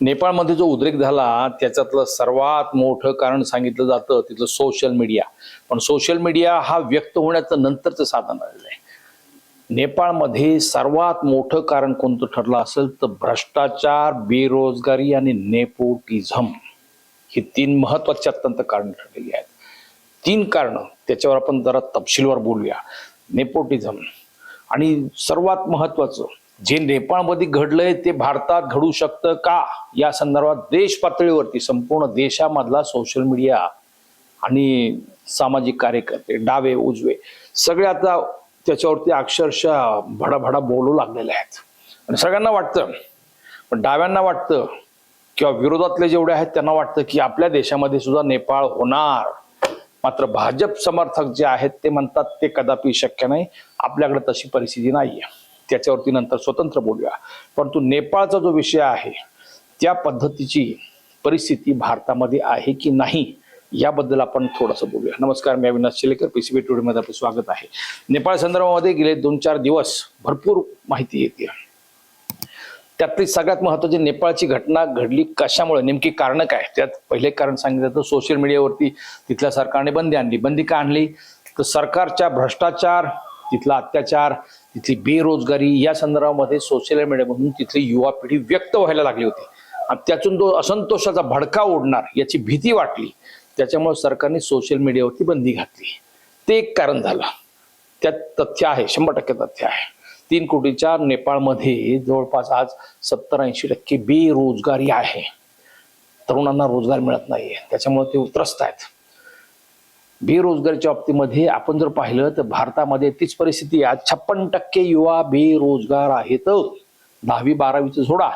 नेपाळमध्ये जो उद्रेक झाला त्याच्यातलं सर्वात मोठं कारण सांगितलं जातं तिथलं सोशल मीडिया पण सोशल मीडिया हा व्यक्त होण्याचं नंतरचं साधन आलेलं आहे. नेपाळमध्ये सर्वात मोठं कारण कोणतं ठरलं असेल तर भ्रष्टाचार बेरोजगारी आणि नेपोटिझम ही तीन महत्वाची अत्यंत कारण ठरलेली आहेत. तीन कारणं त्याच्यावर आपण जरा तपशीलवार बोलूया. नेपोटिझम आणि सर्वात महत्वाचं जे नेपाळमध्ये घडलंय ते भारतात घडू शकतं का? या संदर्भात देश पातळीवरती संपूर्ण देशामधला सोशल मीडिया आणि सामाजिक कार्यकर्ते डावे उजवे सगळे आता त्याच्यावरती अक्षरशः भडाभडा बोलू लागलेले आहेत. आणि सगळ्यांना वाटतं पण डाव्यांना वाटतं किंवा विरोधातले जेवढे आहेत त्यांना वाटतं की आपल्या देशामध्ये सुद्धा नेपाळ होणार. मात्र भाजप समर्थक जे आहेत ते म्हणतात ते कदापि शक्य नाही. आपल्याकडे तशी परिस्थिती नाहीये. त्याच्यावरती नंतर स्वतंत्र बोलूया. परंतु नेपाळचा जो विषय आहे त्या पद्धतीची परिस्थिती भारतामध्ये आहे की नाही याबद्दल आपण थोडंसं बोलूया. नमस्कार मी अविनाश शिलेकर पीसीबी टुडेमध्ये आपलं स्वागत आहे. नेपाळ संदर्भामध्ये गेले दोन चार दिवस भरपूर माहिती येते. त्यातली सगळ्यात महत्वाची नेपाळची घटना घडली कशामुळे नेमकी कारण काय? त्यात पहिले कारण सांगितलं तर सोशल मीडियावरती तिथल्या सरकारने बंदी आणली. बंदी का आणली? तर सरकारच्या भ्रष्टाचार तिथला अत्याचार तिथली बेरोजगारी या संदर्भामध्ये सोशल मीडियामधून तिथली युवा पिढी व्यक्त व्हायला लागली होती. आणि त्यातून तो असंतोषाचा भडका ओढणार याची भीती वाटली. त्याच्यामुळे सरकारने सोशल मीडियावरती बंदी घातली. ते एक कारण झालं. त्यात तथ्य आहे शंभर टक्के तथ्य आहे. तीन कोटीच्या नेपाळमध्ये जवळपास आज सत्तर ऐंशी टक्के बेरोजगारी आहे. तरुणांना रोजगार मिळत नाहीये. त्याच्यामुळे ते त्रस्त आहेत. बेरोजगारीच्या बाबतीमध्ये आपण जर पाहिलं तर भारतामध्ये तीच परिस्थिती आहे. आज छप्पन टक्के युवा बेरोजगार आहेत. दहावी बारावीचं सोडा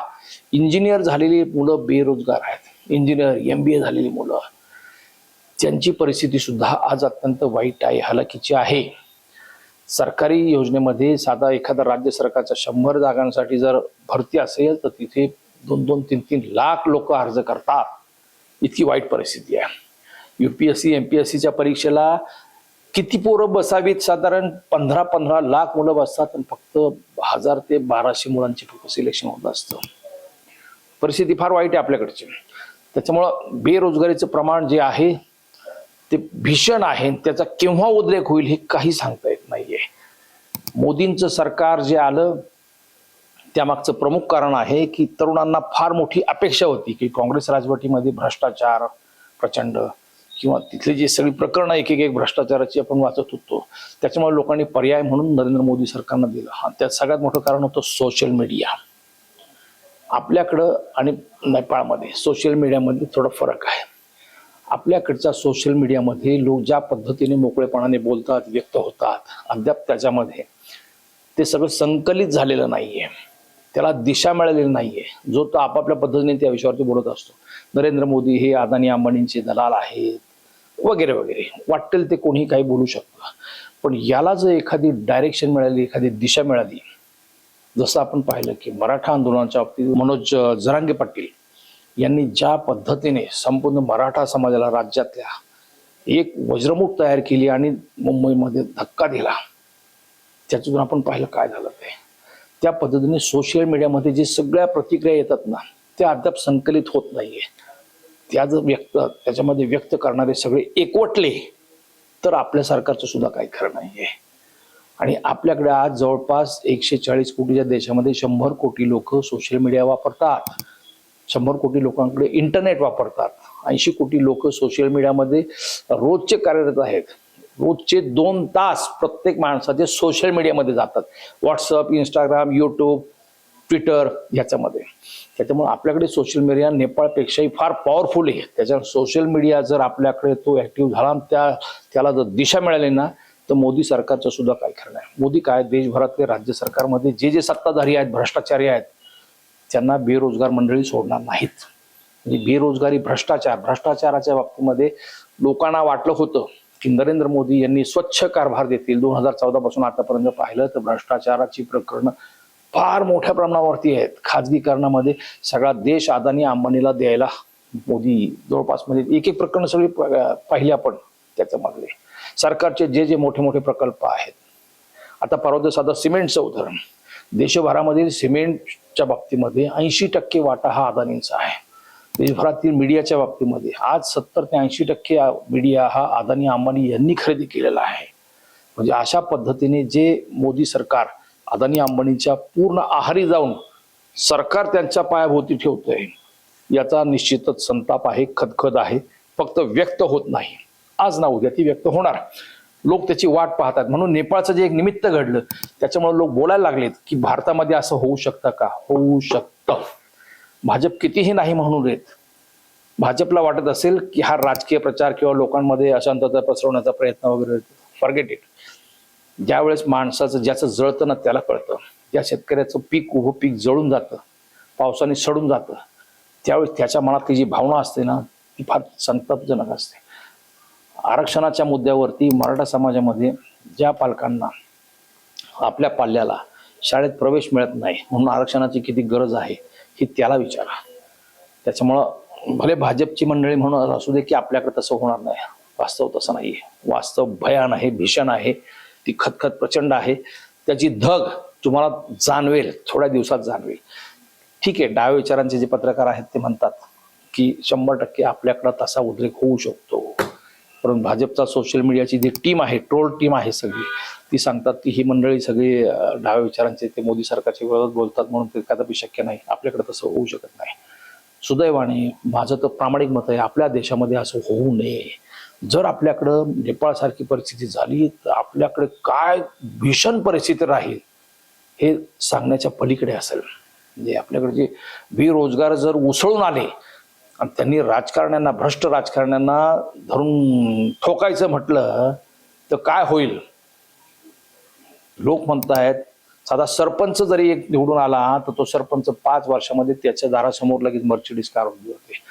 इंजिनियर झालेली मुलं बेरोजगार आहेत. इंजिनियर एम बी ए झालेली मुलं. त्यांची परिस्थिती सुद्धा आज अत्यंत वाईट आहे हलाखीची आहे. सरकारी योजनेमध्ये साधा एखादा राज्य सरकारच्या शंभर जागांसाठी जर भरती असेल तर तिथे दोन दोन तीन तीन लाख लोक अर्ज करतात. इतकी वाईट परिस्थिती आहे. U P S C M P S सीच्या परीक्षेला किती पोरं बसावीत? साधारण पंधरा पंधरा लाख मुलं बसतात आणि फक्त हजार ते बाराशे मुलांचे फक्त सिलेक्शन होत असतं. परिस्थिती फार वाईट आहे आपल्याकडची. त्याच्यामुळं बेरोजगारीचं प्रमाण जे आहे ते भीषण आहे त्याचा केव्हा उद्रेक होईल हे काही सांगता येत नाहीये. मोदींचं सरकार जे आलं त्यामागचं प्रमुख कारण आहे की तरुणांना फार मोठी अपेक्षा होती की काँग्रेस राजवटीमध्ये भ्रष्टाचार प्रचंड किंवा तिथली जी सगळी प्रकरणं एक एक एक भ्रष्टाचाराची आपण वाचत होतो त्याच्यामुळे लोकांनी पर्याय म्हणून नरेंद्र मोदी सरकारनं दिलं. हा त्यात सगळ्यात मोठं कारण होतं सोशल मीडिया आपल्याकडं आणि नेपाळमध्ये सोशल मीडियामध्ये थोडा फरक आहे. आपल्याकडच्या सोशल मीडियामध्ये लोक ज्या पद्धतीने मोकळेपणाने बोलतात व्यक्त होतात अद्याप त्याच्यामध्ये ते सगळं संकलित झालेलं नाहीये. त्याला दिशा मिळालेली नाहीये. जो तो आपापल्या पद्धतीने त्या विषयावरती बोलत असतो. नरेंद्र मोदी हे अदानी अंबानींचे दलाल आहेत. वगैरे वगैरे. वाटेल ते कोणी काही बोलू शकतं. पण याला जर एखादी डायरेक्शन मिळाली एखादी दिशा मिळाली जसं आपण पाहिलं की मराठा आंदोलनाच्या बाबतीत मनोज जरांगे पाटील यांनी ज्या पद्धतीने संपूर्ण मराठा समाजाला राज्यातल्या एक वज्रमुख तयार केली आणि मुंबईमध्ये धक्का दिला त्याच्यातून आपण पाहिलं काय झालं ते. त्या पद्धतीने सोशल मीडियामध्ये जे सगळ्या प्रतिक्रिया येतात ना त्या अद्याप संकलित होत नाहीये. त्या जर व्यक्त त्याच्यामध्ये व्यक्त करणारे सगळे एकवटले तर आपल्या सरकारचं सुद्धा काही खरं नाहीये. आणि आपल्याकडे आज जवळपास एकशे चाळीस कोटीच्या देशामध्ये शंभर कोटी लोक सोशल मीडिया वापरतात. शंभर कोटी लोकांकडे इंटरनेट वापरतात. ऐंशी कोटी लोक सोशल मीडियामध्ये रोजचे कार्यरत आहेत. रोजचे दोन तास प्रत्येक माणसाचे सोशल मीडियामध्ये जातात. व्हॉट्सअप इंस्टाग्राम यूट्यूब ट्विटर ह्याच्यामध्ये. त्याच्यामुळे आपल्याकडे सोशल मीडिया नेपाळपेक्षाही फार पॉवरफुल आहे. त्याच्यावर सोशल मीडिया जर आपल्याकडे तो ऍक्टिव्ह झाला त्या त्याला जर दिशा मिळाली ना तर मोदी सरकारचं सुद्धा काय खरं नाही. मोदी काय देशभरातले राज्य सरकारमध्ये जे जे सत्ताधारी आहेत भ्रष्टाचारी आहेत त्यांना बेरोजगार मंडळी सोडणार नाहीत. म्हणजे बेरोजगारी भ्रष्टाचार भ्रष्टाचाराच्या बाबतीमध्ये लोकांना वाटलं होतं की नरेंद्र मोदी यांनी स्वच्छ कारभार देतील. दोन हजार चौदा पासून आतापर्यंत पाहिलं तर भ्रष्टाचाराची प्रकरणं फार मोठ्या प्रमाणावरती आहेत. खाजगीकरणामध्ये सगळा देश अदानी अंबानीला द्यायला मोदी जवळपास म्हणजे एक एक प्रकरण सगळी प- पाहिली आपण त्याच्यामधले सरकारचे जे जे मोठे मोठे प्रकल्प आहेत. आता परवा साधा सिमेंटचं उदाहरण. देशभरामधील सिमेंटच्या बाबतीमध्ये ऐंशी टक्के वाटा हा अदानींचा आहे. देशभरातील मीडियाच्या बाबतीमध्ये. आज सत्तर ते ऐंशी टक्के मीडिया हा अदानी अंबानी यांनी खरेदी केलेला आहे. म्हणजे अशा पद्धतीने जे मोदी सरकार अदानी अंबानीच्या पूर्ण आहारी जाऊन सरकार त्यांच्या पायाभोवती ठेवतंय याचा निश्चितच संताप आहे खदखद आहे फक्त व्यक्त होत नाही. आज ना उद्या ती व्यक्त होणार. लोक त्याची वाट पाहतात. म्हणून नेपाळचं जे एक निमित्त घडलं त्याच्यामुळे लोक बोलायला लागलेत की भारतामध्ये असं होऊ शकतं का? होऊ शकतं. भाजप कितीही नाही म्हणून येत भाजपला वाटत असेल की हा राजकीय प्रचार किंवा लोकांमध्ये अशांतता पसरवण्याचा प्रयत्न वगैरे फॉरगेट इट ज्यावेळेस माणसाचं ज्याचं जळतं ना त्याला कळतं. ज्या शेतकऱ्याचं पीक उभं पीक जळून जातं पावसाने सडून जातं त्यावेळेस त्याच्या मनातली जी भावना असते ना ती फार संतापजनक असते. आरक्षणाच्या मुद्द्यावरती मराठा समाजामध्ये ज्या पालकांना आपल्या पाल्याला शाळेत प्रवेश मिळत नाही म्हणून आरक्षणाची किती गरज आहे ही त्याला विचारा. त्याच्यामुळं भले भाजपची मंडळी म्हणून असू दे की आपल्याकडे तसं होणार नाही. वास्तव तसं नाही वास्तव भयान आहे भीषण आहे. ती खतखत प्रचंड आहे. त्याची धग तुम्हाला जाणवेल थोड्या दिवसात जाणवेल. ठीक आहे डाव्या विचारांचे जे पत्रकार आहेत ते म्हणतात की शंभर टक्के आपल्याकडं तसा उद्रेक होऊ शकतो. परंतु भाजपचा सोशल मीडियाची जी टीम आहे ट्रोल टीम आहे सगळी ती सांगतात की ही मंडळी सगळी डाव्या विचारांचे ते मोदी सरकारच्या विरोधात बोलतात म्हणून ते कदापि शक्य नाही. आपल्याकडे तसं होऊ शकत नाही. सुदैवाने माझं तर प्रामाणिक मत आहे आपल्या देशामध्ये असं होऊ नये. जर आपल्याकडं नेपाळसारखी परिस्थिती झाली तर आपल्याकडे काय भीषण परिस्थिती राहील हे सांगण्याच्या पलीकडे असेल. म्हणजे आपल्याकडे जे बेरोजगार जर उसळून आले आणि त्यांनी राजकारण्यांना भ्रष्ट राजकारण्यांना धरून ठोकायचं म्हटलं तर काय होईल? लोक म्हणतायत साधा सरपंच जरी एक निवडून आला तर तो सरपंच पाच वर्षामध्ये त्याच्या दारासमोर लगेच मर्चिडीज कार उभी होते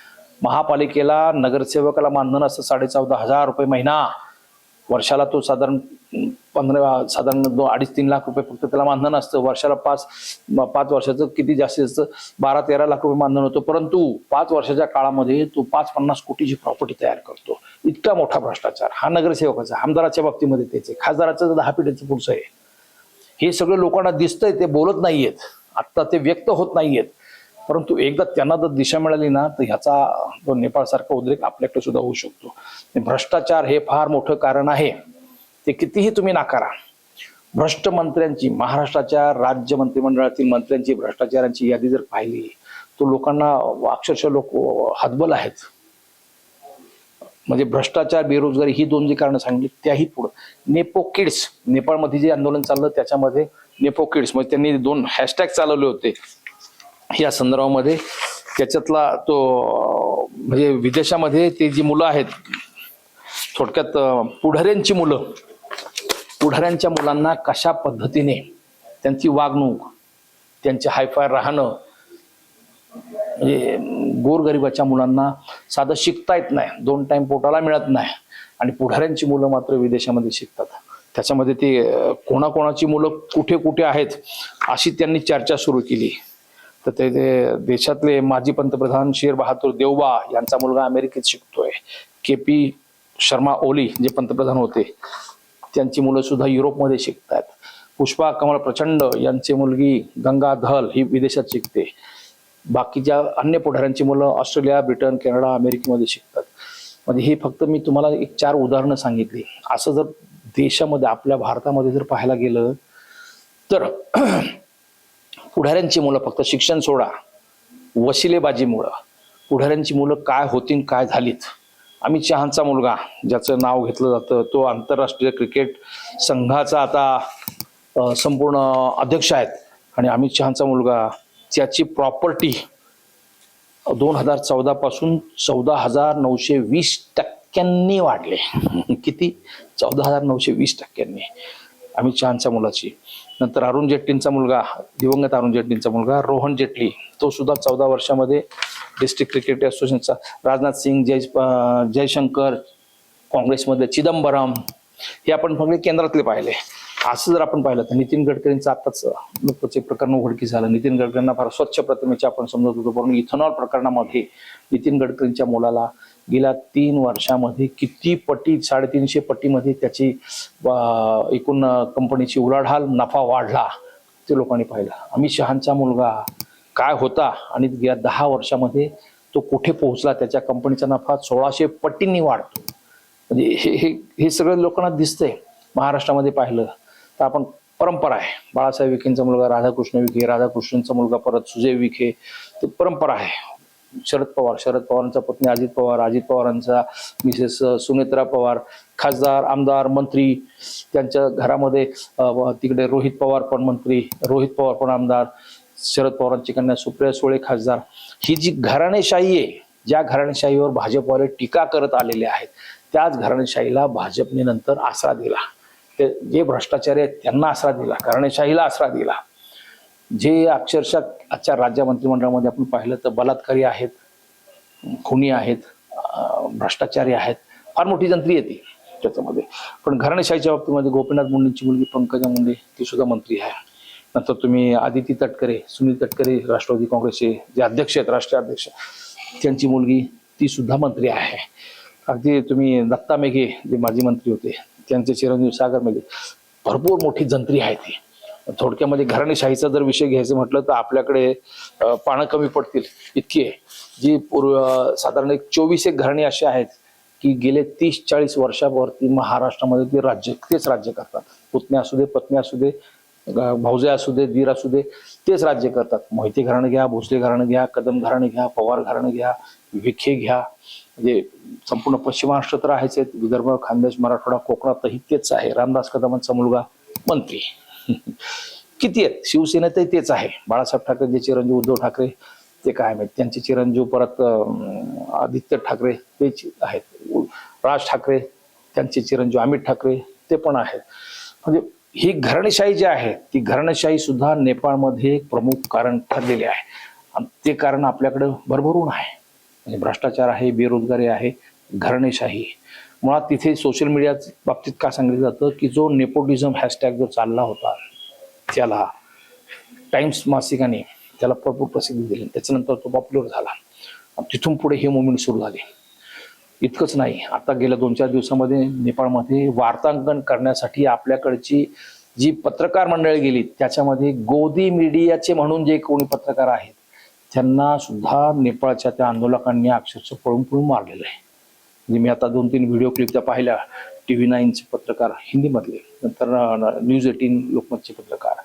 महापालिकेला नगरसेवकाला मानधन असतं साडे चौदा हजार रुपये महिना. वर्षाला तो साधारण पंधरा साधारण दोन अडीच तीन लाख रुपये फक्त त्याला मानधन असतं. वर्षाला पाच पाच वर्षाचं किती जास्तीत जास्त? बारा तेरा लाख रुपये मानधन होतं. परंतु पाच वर्षाच्या काळामध्ये तो पाच पन्नास कोटीची प्रॉपर्टी तयार करतो. इतका मोठा भ्रष्टाचार. हा नगरसेवकाचा आमदाराच्या बाबतीमध्ये त्याचे खासदाराचं दहा पिढीचं पुढचं आहे. हे सगळं लोकांना दिसतंय ते बोलत नाहीयेत. आत्ता ते व्यक्त होत नाहीयेत. परंतु एकदा त्यांना जर दिशा मिळाली ना तर ह्याचा तो नेपाळसारखा उद्रेक आपल्याकडे सुद्धा होऊ शकतो. भ्रष्टाचार हे फार मोठं कारण आहे. ते कितीही तुम्ही नाकारा भ्रष्ट मंत्र्यांची महाराष्ट्राच्या राज्य मंत्रिमंडळातील मंत्र्यांची भ्रष्टाचारांची यादी जर पाहिली तर लोकांना अक्षरशः लोक हातबल आहेत. म्हणजे भ्रष्टाचार बेरोजगारी ही दोन जी कारणं सांगितली त्याही पुढं. नेपो किड्स नेपाळमध्ये जे आंदोलन चाललं त्याच्यामध्ये नेपो किड्स म्हणजे त्यांनी दोन हॅशटॅग चालवले होते. या संदर्भामध्ये त्याच्यातला तो म्हणजे विदेशामध्ये ते जी मुलं आहेत थोडक्यात पुढाऱ्यांची मुलं पुढाऱ्यांच्या मुलांना कशा पद्धतीने त्यांची वागणूक त्यांचे हायफाय राहणं म्हणजे गोरगरिबाच्या मुलांना साधं शिकता येत नाही दोन टाइम पोटाला मिळत नाही आणि पुढाऱ्यांची मुलं मात्र विदेशामध्ये शिकतात. त्याच्यामध्ये ते कोणाकोणाची मुलं कुठे कुठे आहेत अशी त्यांनी चर्चा सुरू केली. तर ते ते देशातले माजी पंतप्रधान शेर बहादूर देवबा यांचा मुलगा अमेरिकेत शिकतोय. के पी शर्मा ओली जे पंतप्रधान होते त्यांची मुलं सुद्धा युरोपमध्ये शिकतात पुष्पा कमल प्रचंड यांची मुलगी गंगा धल ही विदेशात शिकते. बाकीच्या अन्य पुढाऱ्यांची मुलं ऑस्ट्रेलिया ब्रिटन कॅनडा अमेरिकेमध्ये शिकतात. म्हणजे हे फक्त मी तुम्हाला एक चार उदाहरणं सांगितली. असं जर देशामध्ये आपल्या भारतामध्ये जर पाहायला गेलं तर पुढाऱ्यांची मुलं फक्त शिक्षण सोडा वशिलेबाजीमुळं. पुढाऱ्यांची मुलं काय होतीन काय झालीत अमित शहांचा मुलगा ज्याचं नाव घेतलं जातं तो आंतरराष्ट्रीय क्रिकेट संघाचा आता संपूर्ण अध्यक्ष आहेत. आणि अमित शहांचा मुलगा त्याची प्रॉपर्टी दोन हजार चौदा पासून चौदा हजार नऊशे वीस टक्क्यांनी वाढले. किती? चौदा हजार नऊशे वीस टक्क्यांनी. अमित शहांच्या मुलाची. नंतर अरुण जेटलींचा मुलगा दिवंगत अरुण जेटलींचा मुलगा रोहन जेटली. तो सुद्धा चौदा वर्षामध्ये डिस्ट्रिक्ट क्रिकेट असोसिएशनचा. राजनाथ सिंग जय जयशंकर काँग्रेसमध्ये चिदंबरम हे आपण फक्त केंद्रातले पाहिले. असं जर आपण पाहिलं तर नितीन गडकरींचं आताच नुकतंच एक प्रकरण उघडकीस झालं नितीन गडकरींना फार स्वच्छ प्रतिमेचे आपण समजत होतो परंतु इथेनॉल प्रकरणामध्ये नितीन गडकरींच्या मुलाला गेल्या तीन वर्षामध्ये किती पटी साडेतीनशे पटीमध्ये त्याची एकूण कंपनीची उलाढाल नफा वाढला ते लोकांनी पाहिलं. अमित शहांचा मुलगा काय होता आणि गेल्या दहा वर्षामध्ये तो कुठे पोहोचला त्याच्या कंपनीचा नफा सोळाशे पटींनी वाढतो. म्हणजे हे हे हे सगळं लोकांना दिसतंय. महाराष्ट्रामध्ये पाहिलं तर आपण परंपरा आहे. बाळासाहेब विखेंचा मुलगा राधाकृष्ण विखे राधाकृष्णचा मुलगा परत सुजय विखे ते परंपरा आहे. शरद पवार शरद पवारांचा पत्नी अजित पवार अजित पवारांचा मिसेस सुनेत्रा पवार खासदार आमदार मंत्री त्यांच्या घरामध्ये तिकडे रोहित पवार पण मंत्री रोहित पवार पण आमदार शरद पवारांची कन्या सुप्रिया सुळे खासदार. ही जी घराणेशाही आहे ज्या घराणेशाहीवर भाजपवाले टीका करत आलेले आहेत त्याच घराणेशाहीला भाजपने नंतर आसरा दिला. ते जे भ्रष्टाचारी आहेत त्यांना आसरा दिला घराणेशाहीला आसरा दिला. जे अक्षरशः आजच्या राज्य मंत्रिमंडळामध्ये आपण पाहिलं तर बलात्कारी आहेत खुनी आहेत भ्रष्टाचारी आहेत फार मोठी जंत्री येते त्याच्यामध्ये. पण घराणेशाहीच्या बाबतीमध्ये गोपीनाथ मुंडेंची मुलगी पंकजा मुंडे ती सुद्धा मंत्री आहे. नंतर तुम्ही आदिती तटकरे सुनील तटकरे राष्ट्रवादी काँग्रेसचे जे अध्यक्ष आहेत राष्ट्रीय अध्यक्ष त्यांची मुलगी ती सुद्धा मंत्री आहे. अगदी तुम्ही दत्ता मेघे जे माजी मंत्री होते त्यांचे चिरंजीव सागर मेघे भरपूर मोठी जंत्री आहे ती. थोडक्यामध्ये घराणेशाहीचा जर विषय घ्यायचं म्हटलं तर आपल्याकडे पानं कमी पडतील इतकी. आहे जी पूर्व साधारण एक चोवीस एक घराणे असे आहेत की गेले तीस चाळीस वर्षावरती महाराष्ट्रामध्ये ते राज्य तेच राज्य करतात. पुतण्या असू दे पत्नी असू दे भाऊजे असू दे दीर असू दे तेच राज्य करतात. मोहिते घराणं घ्या भोसले घराणं घ्या कदम घराणं घ्या पवार घराणं घ्या विखे घ्या. म्हणजे संपूर्ण पश्चिम महाराष्ट्र तर आहेच आहेत. विदर्भ खानदेश मराठवाडा कोकणातही तेच आहे. रामदास कदमांचा मुलगा मंत्री. किती आहेत? शिवसेनेतही तेच आहे. बाळासाहेब ठाकरे जे चिरंजीव उद्धव ठाकरे ते काय माहीत? त्यांचे चिरंजीव परत आदित्य ठाकरे ते आहेत. राज ठाकरे त्यांचे चिरंजीव अमित ठाकरे ते पण आहेत. म्हणजे ही घरणशाही जी आहे ती घरणशाही सुद्धा नेपाळमध्ये एक प्रमुख कारण ठरलेले आहे. आणि ते कारण आपल्याकडं भरभरून आहे. म्हणजे भ्रष्टाचार आहे बेरोजगारी आहे घरणेशाही. मुळात तिथे सोशल मीडिया बाबतीत काय सांगितलं जातं की जो नेपोटिझम हॅशटॅग जो चालला होता त्याला टाइम्स मासिकाने त्याला भरपूर प्रसिद्धी दिली. त्याच्यानंतर तो पॉप्युलर झाला. तिथून पुढे हे मुवमेंट सुरू झाले. इतकंच नाही. आता गेल्या दोन चार दिवसामध्ये नेपाळमध्ये वार्तांकन करण्यासाठी आपल्याकडची जी पत्रकार मंडळी गेली त्याच्यामध्ये गोदी मीडियाचे म्हणून जे कोणी पत्रकार आहेत त्यांना सुद्धा नेपाळच्या त्या आंदोलकांनी अक्षरशः पळून पळून मारलेलं आहे. म्हणजे मी आता दोन तीन व्हिडिओ क्लिप त्या पाहिल्या. टी व्ही नाईनचे पत्रकार हिंदीमधले नंतर न्यूज एटीन लोकमतचे पत्रकार.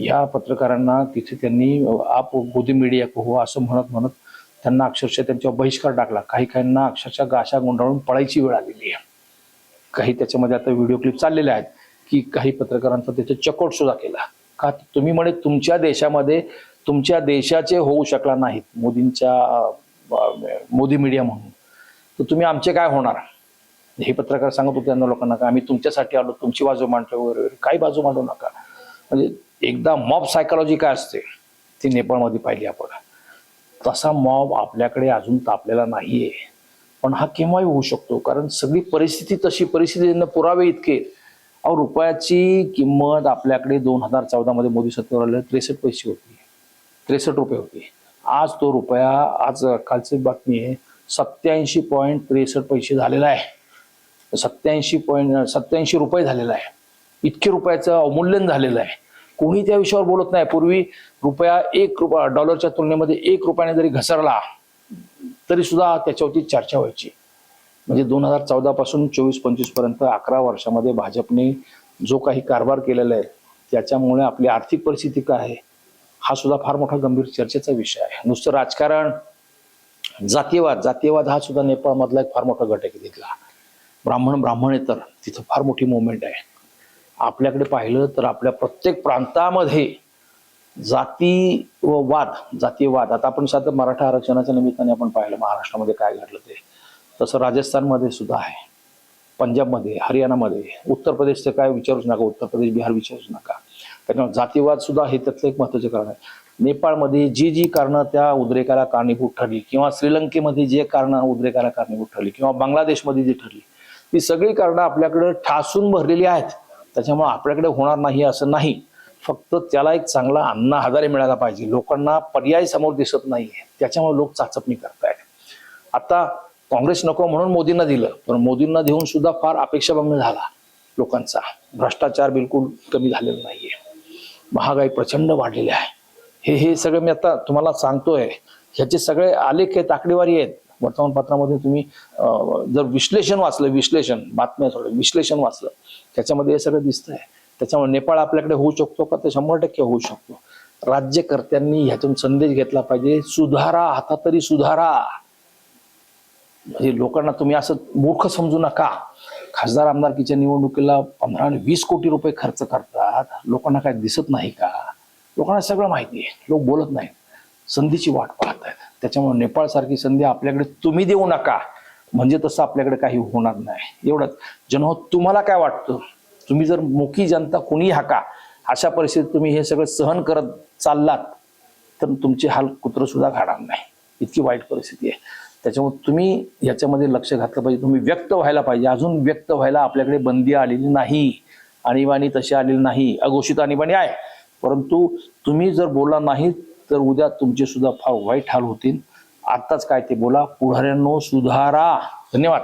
या पत्रकारांना तिथे त्यांनी आप गोदी मीडिया को हो असं म्हणत म्हणत त्यांना अक्षरशः त्यांच्यावर बहिष्कार टाकला. काही काहींना अक्षरशः गाशा गुंडाळून पळायची वेळ आलेली आहे. काही त्याच्यामध्ये आता व्हिडिओ क्लिप चाललेले आहेत की काही पत्रकारांचा त्याचा चकोट सुद्धा केला. का तुम्ही म्हणे तुमच्या देशामध्ये तुमच्या देशाचे होऊ शकला नाहीत मोदींच्या मोदी मीडिया म्हणून. तर तुम्ही आमचे काय होणार? हे पत्रकार सांगत होते त्यांना लोकांना का आम्ही तुमच्यासाठी आलो तुमची बाजू मांडतो वगैरे वगैरे. काही बाजू मांडू नका. म्हणजे एकदा मॉब सायकोलॉजी काय असते ती नेपाळमध्ये पाहिली आपण. तसा मॉब आपल्याकडे अजून तापलेला नाहीये. पण हा केव्हाही होऊ शकतो? कारण सगळी परिस्थिती तशी परिस्थितीनं पुरावे इतके. अहो रुपयाची किंमत आपल्याकडे दोन हजार चौदामध्ये मोदी सत्तेवर आले त्रेसष्ट पैसे होती. त्रेसष्ट रुपये होते. आज तो रुपया आज कालची बातमी आहे सत्याऐंशी पॉईंट त्रेसष्ट पैसे झालेला आहे. सत्याऐंशी पॉईंट सत्याऐंशी रुपये झालेला आहे. इतके रुपयाचं अवमूल्यन झालेलं आहे. कोणी त्या विषयावर बोलत नाही. पूर्वी रुपया एक रुपया डॉलरच्या तुलनेमध्ये एक रुपयाने जरी घसरला तरी सुद्धा त्याच्यावरती चर्चा व्हायची. म्हणजे दोन हजार चौदा पासून चोवीस पंचवीसपर्यंत अकरा वर्षामध्ये भाजपने जो काही कारभार केलेला आहे त्याच्यामुळे आपली आर्थिक परिस्थिती काय आहे हा सुद्धा फार मोठा गंभीर चर्चेचा विषय आहे. नुसतं राजकारण जातीयवाद जातीयवाद हा सुद्धा नेपाळमधला एक फार मोठा घटक आहे तिथला. ब्राह्मण ब्राह्मणेतर तिथं फार मोठी मुवमेंट आहे. आपल्याकडे पाहिलं तर आपल्या प्रत्येक प्रांतामध्ये जाती व वाद जातीयवाद आता आपण साधं मराठा आरक्षणाच्या निमित्ताने आपण पाहिलं महाराष्ट्रामध्ये काय घडलं ते. तसं राजस्थानमध्ये सुद्धा आहे. पंजाबमध्ये हरियाणामध्ये उत्तर प्रदेशचं काय विचारूच नका उत्तर प्रदेश बिहार विचारूच नका. त्याच्यामुळे जातीवाद सुद्धा हे त्यातलं एक महत्वाचं कारण आहे. नेपाळमध्ये जी जी कारणं त्या उद्रेकाला कारणीभूत ठरली किंवा श्रीलंकेमध्ये जे कारणं उद्रेकाला कारणीभूत ठरली किंवा बांगलादेशमध्ये जी ठरली ती सगळी कारणं आपल्याकडे ठासून भरलेली आहेत. त्याच्यामुळे आपल्याकडे होणार नाही असं नाही. फक्त त्याला एक चांगला अन्न आधारे मिळाला पाहिजे. लोकांना पर्याय समोर दिसत नाहीये. त्याच्यामुळे लोक चाचपणी करतायत. आता काँग्रेस नको म्हणून मोदींना दिलं. पण मोदींना देऊन सुद्धा फार अपेक्षाभंग झाला लोकांचा. भ्रष्टाचार बिलकुल कमी झालेला नाहीये. महागाई प्रचंड वाढलेली आहे. हे हे सगळं मी आता तुम्हाला सांगतोय. ह्याचे सगळे आलेख आहेत आकडेवारी आहेत. वर्तमानपत्रामध्ये तुम्ही अं, जर विश्लेषण वाचलं विश्लेषण बातम्या थोडं विश्लेषण वाचलं त्याच्यामध्ये हे सगळं दिसतंय. त्याच्यामुळे नेपाळ आपल्याकडे होऊ शकतो का? ते शंभर टक्के होऊ शकतो. राज्यकर्त्यांनी ह्यातून संदेश घेतला पाहिजे सुधारा आता तरी सुधारा. म्हणजे लोकांना तुम्ही असं मूर्ख समजू नका. खासदार आमदारकीच्या निवडणुकीला पंधरा आणि वीस कोटी रुपये खर्च करतात. लोकांना काय दिसत नाही का? लोकांना सगळं माहिती आहे. लोक बोलत नाहीत. संधीची वाट पाहत त्याच्यामुळे नेपाळसारखी संधी आपल्याकडे तुम्ही देऊ नका. म्हणजे तसं आपल्याकडे काही होणार नाही. एवढंच. जन तुम्हाला काय वाटतं? तुम्ही जर मोठी जनता कुणी हाका अशा परिस्थितीत तुम्ही हे सगळं सहन करत चाललात तर तुमचे हाल कुत्र सुद्धा घाणार नाही. इतकी वाईट परिस्थिती आहे. त्याच्यामुळे तुम्ही याच्यामध्ये लक्ष घातलं पाहिजे. तुम्ही व्यक्त व्हायला पाहिजे. अजून व्यक्त व्हायला आपल्याकडे बंदी आलेली नाही. आणीबाणी तशी आलेली नाही. अघोषित आणीबाणी आहे. परंतु तुम्ही जर बोलला नाही तर उद्या तुमचे सुद्धा फार वाईट हाल होतील. आत्ताच काय ते बोला. पुढाऱ्यांनो सुधारा. धन्यवाद.